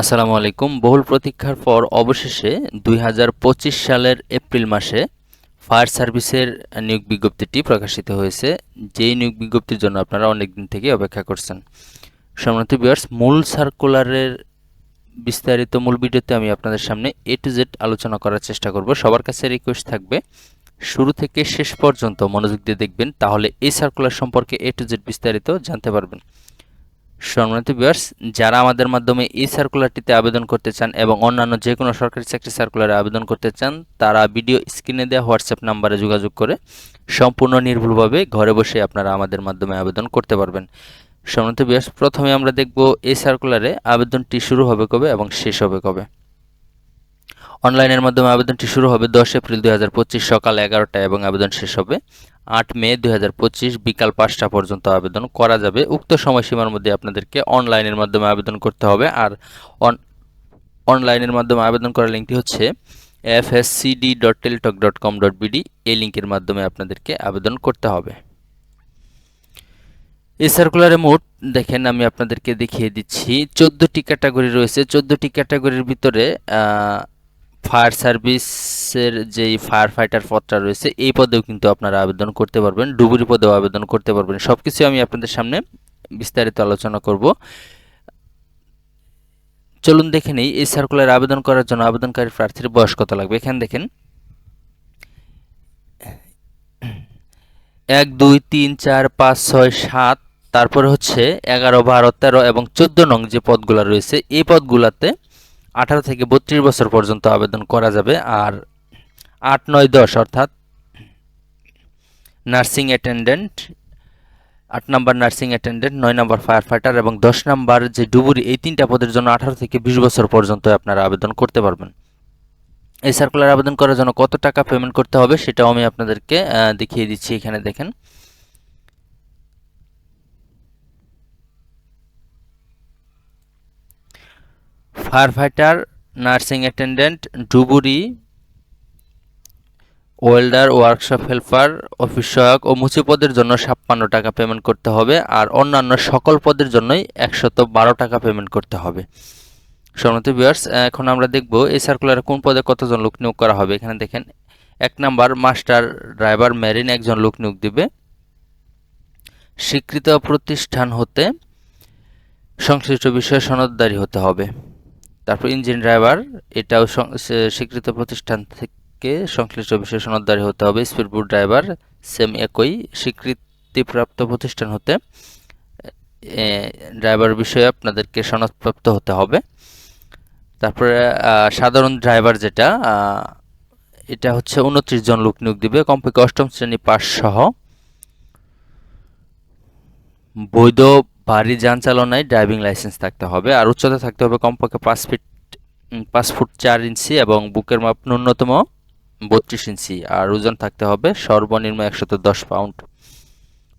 আসসালামু আলাইকুম। বহুল প্রতীক্ষার পর অবশেষে দুই হাজার পঁচিশ সালের এপ্রিল মাসে ফায়ার সার্ভিসের নিয়োগ বিজ্ঞপ্তিটি প্রকাশিত হয়েছে। যেই নিয়োগ বিজ্ঞপ্তির জন্য আপনারা অনেক দিন থেকে অপেক্ষা করছেন। সম্মানিত বিয়ার্স মূল সার্কুলারের বিস্তারিত মূল ভিডিওতে আমি আপনাদের সামনে এ টু জেড আলোচনা করার চেষ্টা করব। সবার কাছে রিকোয়েস্ট থাকবে, শুরু থেকে শেষ পর্যন্ত মনোযোগ দিয়ে দেখবেন, তাহলে এই সার্কুলার সম্পর্কে এ টু জেড বিস্তারিত জানতে পারবেন। সম্মানিত ভিউয়ার্স যারা আমাদের মাধ্যমে এই সার্কুলারটিতে আবেদন করতে চান এবং অন্যান্য যে কোনো সরকারি চাকরি সার্কুলারে আবেদন করতে চান, তারা ভিডিও স্ক্রিনে দেওয়া হোয়াটসঅ্যাপ নাম্বারে যোগাযোগ করে সম্পূর্ণ নির্ভুলভাবে ঘরে বসে আপনারা আমাদের মাধ্যমে আবেদন করতে পারবেন। সম্মানিত ভিউয়ার্স প্রথমে আমরা দেখব এই সার্কুলারে আবেদনটি শুরু হবে কবে এবং শেষ হবে কবে। অনলাইনের মাধ্যমে আবেদনটি শুরু হবে দশ এপ্রিল দুই হাজার পঁচিশ সকাল এগারোটায় এবং আবেদন শেষ হবে আট মে দু হাজার পঁচিশ বিকাল পাঁচটা পর্যন্ত আবেদন করা যাবে। উক্ত সময়সীমার মধ্যে আপনাদেরকে অনলাইনের মাধ্যমে আবেদন করতে হবে। আর অনলাইনের মাধ্যমে আবেদন করার লিঙ্কটি হচ্ছে F S CD dot Teletalk dot com dot BD এই লিঙ্কের মাধ্যমে আপনাদেরকে আবেদন করতে হবে। এই সার্কুলারে মোট, দেখেন আমি আপনাদেরকে দেখিয়ে দিচ্ছি, চোদ্দোটি ক্যাটাগরি রয়েছে। চোদ্দোটি ক্যাটাগরির ভিতরে ফায়ার সার্ভিসের যেই ফায়ার ফাইটার পদটা রয়েছে, এই পদেও কিন্তু আপনারা আবেদন করতে পারবেন, ডুবুরি পদেও আবেদন করতে পারবেন। সব কিছু আমি আপনাদের সামনে বিস্তারিত আলোচনা করব। চলুন দেখে নেই, এই সার্কুলার আবেদন করার জন্য আবেদনকারী প্রার্থীর বয়স কত লাগবে? এখানে দেখেন। এক, দুই, তিন, চার, পাঁচ, ছয়, সাত, তারপরে হচ্ছে এগারো, বারো, তেরো এবং চোদ্দ নং যে পদগুলো রয়েছে, এই পদগুলোতে আঠারো থেকে বত্রিশ বছর পর্যন্ত আবেদন করা যাবে আর আট নয় দশ অর্থাৎ নার্সিং অ্যাটেন্ডেন্ট, আট নম্বর নার্সিং অ্যাটেন্ডেন্ট, নয় নম্বর ফায়ার ফাইটার এবং দশ নম্বর যে ডুবুরি, এই তিনটা পদের জন্য আঠারো থেকে বিশ বছর পর্যন্ত আপনারা আবেদন করতে পারবেন। এই সার্কুলার আবেদন করার জন্য কত টাকা পেমেন্ট করতে হবে সেটাও আমি আপনাদেরকে দেখিয়ে দিচ্ছি এখানে দেখেন। ফায়ার ফাইটার নার্সিং অ্যাটেন্ডেন্ট ডুবুরি ওয়েল্ডার ওয়ার্কশপ হেল্পার অফিস সহায়ক ও মুচি পদের জন্য ছাপ্পান্ন টাকা পেমেন্ট করতে হবে আর অন্যান্য সকল পদের জন্যই একশত বারো টাকা পেমেন্ট করতে হবে। সম্মত বিয়ার্স এখন আমরা দেখব এই সার্কুলারে কোন পদে কতজন লোক নিয়োগ করা হবে। এখানে দেখেন, এক নাম্বার মাস্টার ড্রাইভার মেরিন একজন লোক নিয়োগ দিবে। স্বীকৃত প্রতিষ্ঠান হতে সংশ্লিষ্ট বিষয়ে সনদদারি হতে হবে। তারপর ইঞ্জিন ড্রাইভার, এটাও স্বীকৃত প্রতিষ্ঠান থেকে সংশ্লিষ্ট বিষয়ে সনদদারি হতে হবে। স্পিডবোট ড্রাইভার, সেম একই, স্বীকৃতিপ্রাপ্ত প্রতিষ্ঠান হতে ড্রাইভার বিষয়ে আপনাদেরকে সনদপ্রাপ্ত হতে হবে। তারপরে সাধারণ ড্রাইভার যেটা এটা হচ্ছে উনত্রিশ জন লোক নিয়োগ দিবে। কমপক্ষে অষ্টম শ্রেণি পাস সহ। বৈধ ভারী যান চালনায় ড্রাইভিং লাইসেন্স থাকতে হবে, আর উচ্চতা থাকতে হবে কমপক্ষে পাঁচ ফিট পাঁচ ফুট চার ইঞ্চি এবং বুকের মাপ ন্যূনতম বত্রিশ ইঞ্চি, আর ওজন থাকতে হবে সর্বনিম্ন একশত দশ পাউন্ড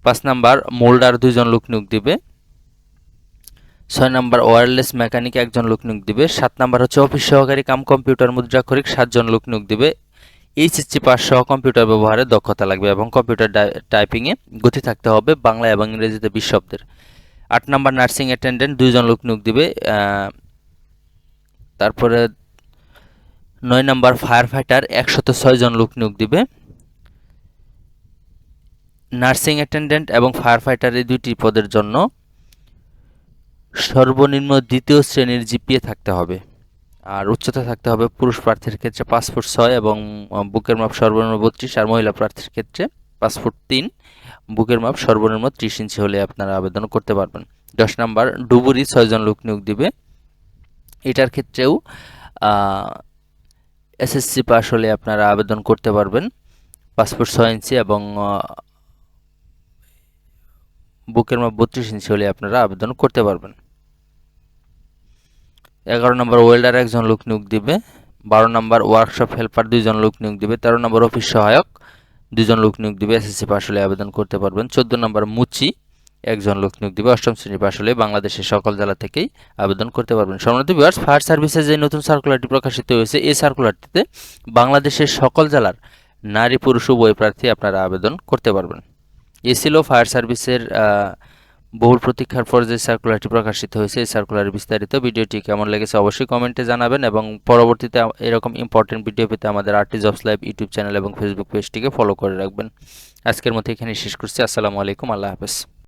পাঁচ নাম্বার, মোল্ডার দুইজন লোক নিয়োগ দিবে। ছয় নাম্বার ওয়্যারলেস মেকানিক একজন লোক নিয়োগ দিবে। সাত নাম্বার হচ্ছে অফিস সহকারী কাম কম্পিউটার মুদ্রাক্ষরিক সাতজন লোক নিয়োগ দিবে। এইচএসসি পাস সহ কম্পিউটার ব্যবহারে দক্ষতা লাগবে এবং কম্পিউটার টাইপিংয়ে গতি থাকতে হবে বাংলা এবং ইংরেজিতে বিশ শব্দের। আট নাম্বার নার্সিং অ্যাটেন্ডেন্ট, দুইজন লোক নিয়োগ দিবে তারপরে নয় নাম্বার ফায়ার ফাইটার একশত ছয়জন লোক নিয়োগ দিবে। নার্সিং অ্যাটেন্ডেন্ট এবং ফায়ার ফাইটার এই দুইটি পদের জন্য সর্বনিম্ন দ্বিতীয় শ্রেণির জিপিএ থাকতে হবে। আর উচ্চতা থাকতে হবে পুরুষ প্রার্থীর ক্ষেত্রে ফুট ছয় এবং বুকের মাপ সর্বনিম্ন বত্রিশ আর মহিলা প্রার্থীর ক্ষেত্রে পাঁচ ফুট তিন, বুকের মাপ সর্বনিম্ন ত্রিশ ইঞ্চি হলে আপনারা আবেদন করতে পারবেন। দশ নম্বর, ডুবুরি ছয়জন লোক নিয়োগ দিবে। এটার ক্ষেত্রেও এসএসসি পাস হলে আপনারা আবেদন করতে পারবেন। পাসপোর্ট ছয় ইঞ্চি এবং বুকের মাপ বত্রিশ ইঞ্চি হলে আপনারা আবেদন করতে পারবেন। এগারো নম্বর, ওয়েল্ডার একজন লোক নিয়োগ দিবে। বারো নম্বর, ওয়ার্কশপ হেল্পার দুইজন লোক নিয়োগ দিবে। তেরো নম্বর, অফিস সহায়ক। দুজন লোক নিয়োগ দিবে, এসএসসি পাস হলে আবেদন করতে পারবেন। চোদ্দ নম্বর মুচি, একজন লোক নিয়োগ দিবে, অষ্টম শ্রেণি পাস হলে বাংলাদেশের সকল জেলা থেকেই আবেদন করতে পারবেন। সম্মানিত বিভার্স ফায়ার সার্ভিসে যে নতুন সার্কুলারটি প্রকাশিত হয়েছে, এই সার্কুলারটিতে বাংলাদেশের সকল জেলার নারী, পুরুষ, উভয় প্রার্থী আপনারা আবেদন করতে পারবেন। এ ছিল ফায়ার সার্ভিসের বহুল প্রতীক্ষার পর যে সার্কুলারটি প্রকাশিত হয়েছে, এই সার্কুলারের বিস্তারিত ভিডিওটি কেমন লেগেছে অবশ্যই কমেন্টে জানাবেন এবং পরবর্তীতে এরকম ইম্পর্টেন্ট ভিডিও পেতে আমাদের RT jobs live YouTube channel এবং ফেসবুক পেজটিকে ফলো করে রাখবেন। আজকের মতো এখানে শেষ করছি। আসসালামু আলাইকুম। আল্লাহ হাফেজ।